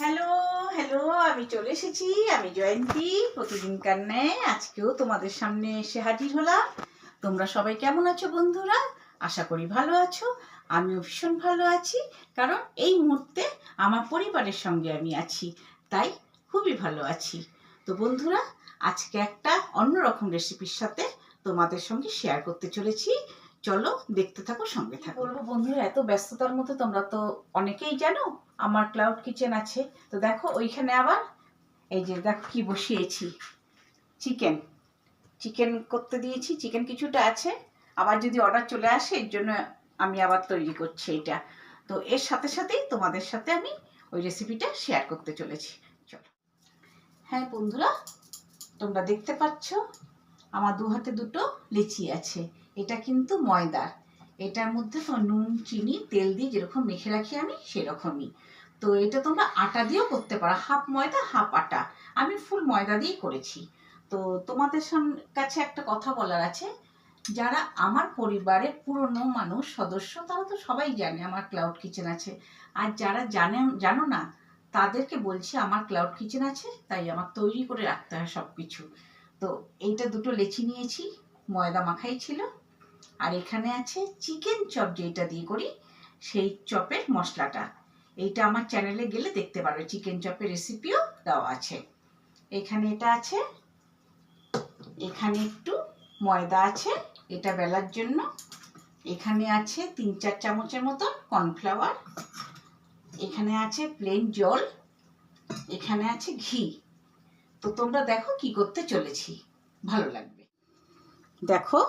Hello hello আমি চলে এসেছি, আমি জয়ন্তী, প্রতিদিনকার ন্যায় আজকেও তোমাদের সামনে এসে হাজির হলাম। তোমরা সবাই কেমন আছো বন্ধুরা? আশা করি ভালো আছো, আমিও ভীষণ ভালো আছি, কারণ এই মুহূর্তে আমার পরিবারের সঙ্গে আমি আছি, তাই খুবই ভালো আছি। তো বন্ধুরা, আজকে একটা অন্যরকম রেসিপির সাথে তোমাদের সঙ্গে শেয়ার করতে চলেছি। চলো দেখতে থাকো সঙ্গে থাকো। বলব বন্ধুরা এত ব্যস্ততার মধ্যে তোমরা তো অনেকেই জানো আমার ক্লাউড কিচেন আছে। তো দেখো ওইখানে আবার এই যে দেখো কি বসিয়েছি। চিকেন চিকেন করতে দিয়েছি চিকেন কিছুটা আছে। আবার যদি অর্ডার চলে আসে এর জন্য আমি আবার তৈরি করছি এটা। তো এর সাথে সাথেই তোমাদের সাথে আমি ওই রেসিপিটা শেয়ার করতে চলেছি। চলো। হ্যাঁ বন্ধুরা তোমরা দেখতে পাচ্ছ আমার দু হাতে দুটো লিচি আছে। এটা কিন্তু ময়দার এটার মধ্যে তো নুন, চিনি, তেল দিয়ে যেরকম মেখে রাখি আমি, সেরকমই। তো এটা তোমরা আটা দিয়েও করতে পারো, হাফ ময়দা, হাফ আটা। আমি ফুল ময়দা দিয়েই করেছি। তো তোমাদের কাছে একটা কথা বলার আছে, যারা আমার পরিবারের পুরনো মানুষ, সদস্য, তারা তো সবাই জানে আমার ক্লাউড কিচেন আছে। আর যারা জানে জানো না, তাদেরকে বলছি আমার ক্লাউড কিচেন আছে, তাই আমার তৈরি করে রাখতে হয় সব কিছু তো এইটা দুটো লেচি নিয়েছি, ময়দা মাখাই ছিল। আর এখানে আছে চিকেন চপ যেটা দিয়ে করি, সেই চপের মশলাটা। এইটা আমার চ্যানেলে গেলে দেখতে পারবে, চিকেন চপের রেসিপিও দেওয়া আছে। এখানে এটা আছে, এখানে একটু ময়দা আছে, এটা বেলার জন্য। এখানে আছে তিন চার চামচের মতো কর্নফ্লাওয়ার। এখানে আছে প্লেন জল। এখানে আছে ঘি। তো তোমরা দেখো কি করতে চলেছি। ভালো লাগবে। দেখো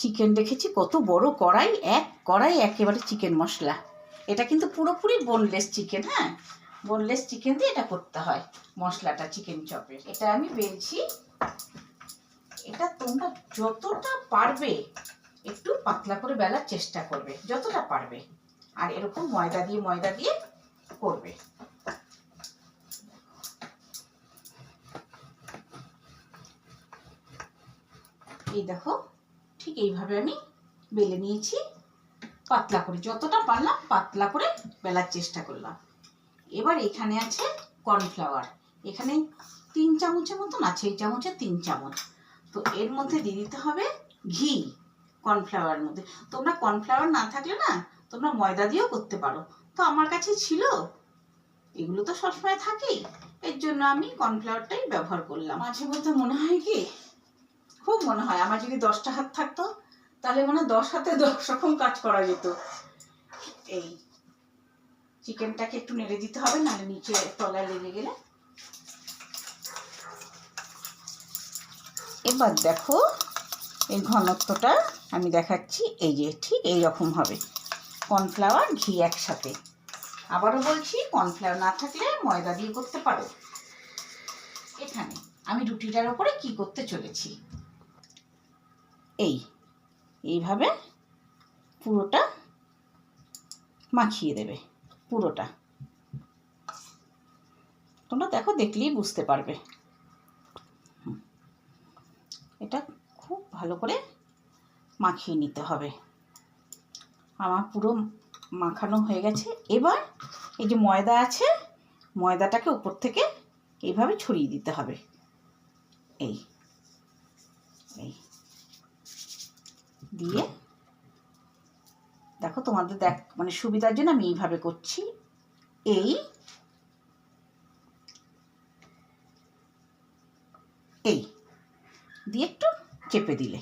চিকেন রেখেছি কত বড় কড়াই, এক কড়াই একেবারে চিকেন মশলা। এটা কিন্তু পুরোপুরি বোনলেস চিকেন হ্যাঁ? বোনলেস চিকেন দিয়ে এটা করতে হয়, মশলাটা চিকেন চপের এটা আমি বেলছি। এটা তোমরা যতটা পারবে, একটু পাতলা করে বেলার চেষ্টা করবে, যতটা পারবে। আর এরকম ময়দা দিয়ে ময়দা দিয়ে করবে। এই দেখো ঠিক এইভাবে আমি বেলে নিয়েছি। পাতলা করে, যতটা পারলাম পাতলা করে বেলার চেষ্টা করলাম। এবার এখানে আছে কর্নফ্লাওয়ার। এখানে তিন চামচের মতন আছে, এই চামচে তিন চামচ। তো এর মধ্যে দিয়ে দিতে হবে ঘি কর্নফ্লাওয়ারের মধ্যে। তোমরা কর্নফ্লাওয়ার না থাকলে না তোমরা ময়দা দিয়েও করতে পারো। তো আমার কাছে ছিল, এগুলো তো সবসময় থাকেই, এর জন্য আমি কর্নফ্লাওয়ারটাই ব্যবহার করলাম। মাঝে মধ্যে মনে হয় কি খুব মনে হয়। আমার যদি দশটা হাত থাকতো, তাহলে মনে হয় দশ হাতে দশ রকম কাজ করা যেত। এই চিকেনটাকে একটু নেড়ে দিতে হবে, নাহলে নিচে তলায় লেগে গেলে। এবার দেখো, এই ঘনত্বটা আমি দেখাচ্ছি, এই যে ঠিক এই রকম হবে। কর্নফ্লাওয়ার, ঘি একসাথে। আবারও বলছি, কর্নফ্লাওয়ার না থাকলে ময়দা দিয়ে করতে পারো। এখানে আমি রুটিটার ওপরে কি করতে চলেছি? এই, এইভাবে পুরোটা মাখিয়ে দেবে, পুরোটা। তোমরা দেখো, দেখলেই বুঝতে পারবে। এটা খুব ভালো করে মাখিয়ে নিতে হবে। আমার পুরো মাখানো হয়ে গেছে। এবার এই যে ময়দা আছে, ময়দাটাকে উপর থেকে এইভাবে ছড়িয়ে দিতে হবে। এই এই। দিয়ে দেখো তোমাদের দেখ মানে সুবিধার জন্য আমি এইভাবে করছি। এই এই দিয়ে একটু চেপে দিলে।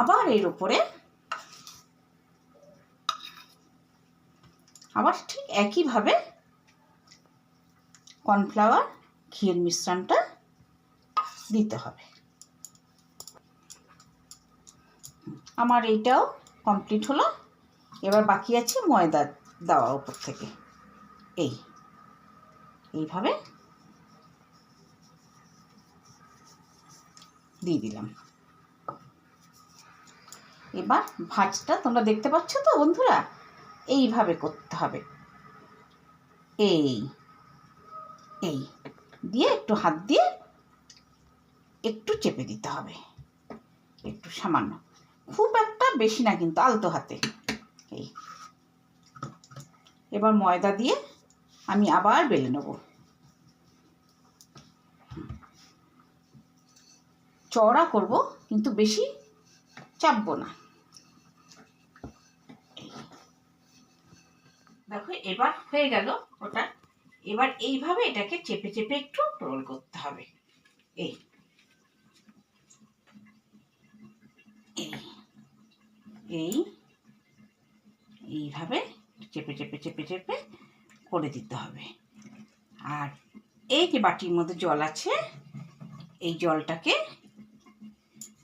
আবার এর উপরে আবার ঠিক একইভাবে কর্নফ্লাওয়ার ঘিয়ের মিশ্রণটা দিতে হবে। আমার এইটাও কমপ্লিট হলো। এবার বাকি আছে ময়দা দেওয়া উপর থেকে। এই। এইভাবে দিয়ে দিলাম। এবার ভাজটা তোমরা দেখতে পাচ্ছ তো বন্ধুরা? এইভাবে করতে হবে। এই। এই। দিয়ে একটু হাত দিয়ে একটু চেপে দিতে হবে। একটু সামান্য। খুব একটা বেশি না কিন্তু, আলতো হাতে। এই। এবার ময়দা দিয়ে আমি আবার বেলে নেব। চওড়া করব, কিন্তু বেশি চাপবো না। দেখো, এবার হয়ে গেল ওটা। এবার এইভাবে এটাকে চেপে চেপে একটু রোল করতে হবে। এই। এই। এই, এইভাবে চেপে চেপে চেপে চেপে করে দিতে হবে। আর এই যে বাটির মধ্যে জল আছে, এই জলটাকে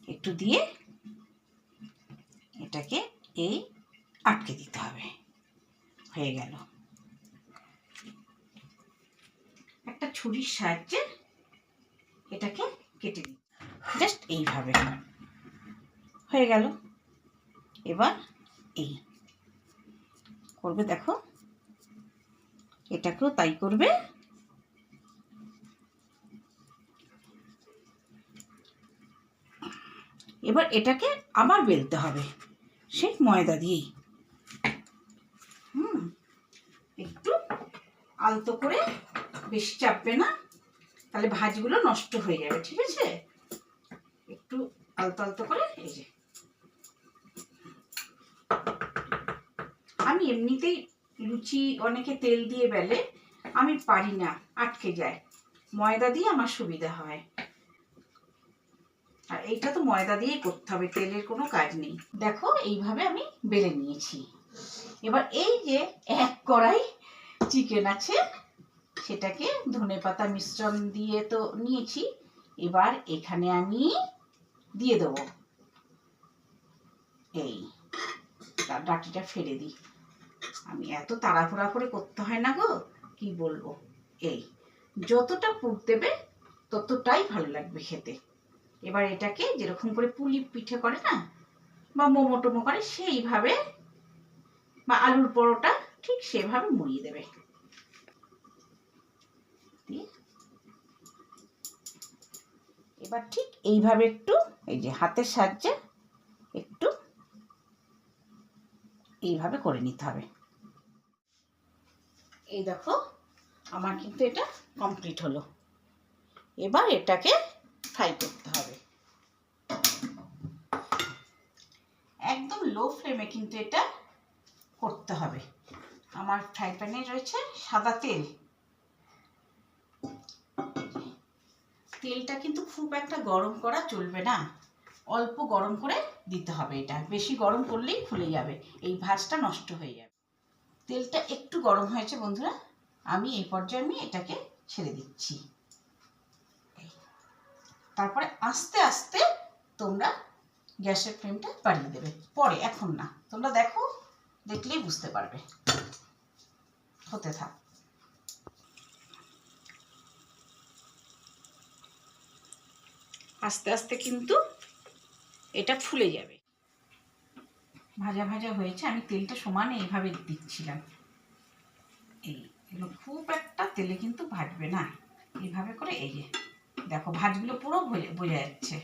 একটু দিয়ে এটাকে এই আটকে দিতে হবে। হয়ে গেল। একটা ছুরির সাহায্যে এটাকে কেটে দিই জাস্ট এইভাবে। হয়ে গেল। এবার এই করবে দেখো। এটাকেও তাই করবে। এবার এটাকে আবার বেলতে হবে সে ময়দা দিয়েই। হুম, একটু আলতো করে বেশি চাপবে না। তাহলে ভাজগুলো নষ্ট হয়ে যাবে, ঠিক আছে? একটু আলতো আলতো করে এই যে। আমি এমনিতেই লুচি অনেকে তেল দিয়ে বেলে, আমি পারি না, আটকে যায়। ময়দা দিয়ে আমার সুবিধা হয়। আর এইটা তো ময়দা দিয়েই করতে হবে, তেলের কোনো কাজ নেই। দেখো, এইভাবে আমি বেলে নিয়েছি। এবার এই যে এক কড়াই চিকেন আছে, সেটাকে ধনে পাতা মিশ্রণ দিয়ে তো নিয়েছি, এবার এখানে আমি দিয়ে দেবো। এই ডাটিটা ফেলে দিই। আমি এত তাড়াহুড়া করে করতে হয় না গো, কি বলব? এই, যতটা পুর দেবে, ততটাই ভালো লাগবে খেতে। এবার এটাকে যেরকম করে পুলি পিঠে করে না, বা মোমো টোমো করে, সেইভাবে বা আলুর পরোটা ঠিক সেভাবে মুড়িয়ে দেবে। এবার ঠিক এইভাবে একটু, এই যে হাতের সাহায্যে একটু এইভাবে করে নিতে হবে। এই দেখো, আমার কিন্তু এটা কমপ্লিট হলো। এবার এটাকে ফ্রাই করতে হবে। একদম লো ফ্লেমে কিন্তু এটা করতে হবে। আমার ফ্রাই প্যানে রয়েছে সাদা তেল। তেলটা কিন্তু খুব একটা গরম করা চলবে না। অল্প গরম করে দিতে হবে এটা। বেশি গরম করলেই ফুলে যাবে। এই ভাজটা নষ্ট হয়ে যাবে। তেলটা একটু গরম হয়েছে বন্ধুরা, আমি এই পর্যায়ে আমি এটাকে ছেড়ে দিচ্ছি। তারপরে আস্তে আস্তে তোমরা গ্যাসের ফ্লেমটা বাড়িয়ে দেবে। পরে, এখন না। তোমরা দেখো, দেখলেই বুঝতে পারবে। হতে থাক। আস্তে আস্তে কিন্তু এটা ফুলে যাবে। ভাজা ভাজা হয়েছে, আমি তেলটা সমানে এইভাবে দিচ্ছিলাম। এই, এগুলো খুব একটা তেলে কিন্তু ভাজবে না। এইভাবে করে এই যে, দেখো ভাজগুলো পুরো বোঝা যাচ্ছে।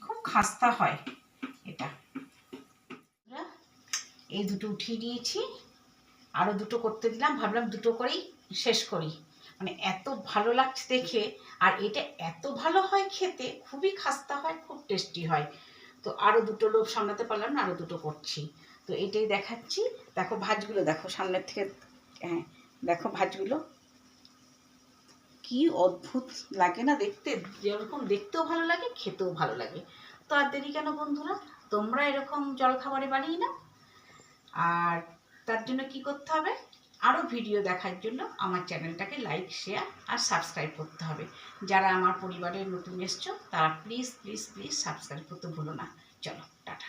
খুব খাস্তা হয় এটা। এই দুটো উঠিয়ে নিয়েছি। আরও দুটো করতে দিলাম, ভাবলাম দুটো করেই শেষ করি। মানে এত ভালো লাগছে দেখে, আর এটা এত ভালো হয় খেতে, খুবই খাস্তা হয়, খুব টেস্টি হয়। তো আরও দুটো লোভ সামলাতে পারলাম না আরও দুটো করছি। তো এটাই দেখাচ্ছি। দেখো ভাজগুলো, দেখো সামনের থেকে হ্যাঁ দেখো ভাজগুলো। কি অদ্ভুত লাগে না দেখতে। যেরকম দেখতেও ভালো লাগে, খেতেও ভালো লাগে। তো আর দেরি কেন বন্ধুরা? তোমরা এরকম জলখাবারে বানিয়ে না আর তার জন্য কি করতে হবে? আরও ভিডিও দেখার জন্য আমার চ্যানেলটাকে লাইক শেয়ার আর সাবস্ক্রাইব করতে হবে। যারা আমার পরিবারের নতুন এসছো, তারা প্লিজ প্লিজ প্লিজ সাবস্ক্রাইব করতে ভুলো না। চলো, টাটা।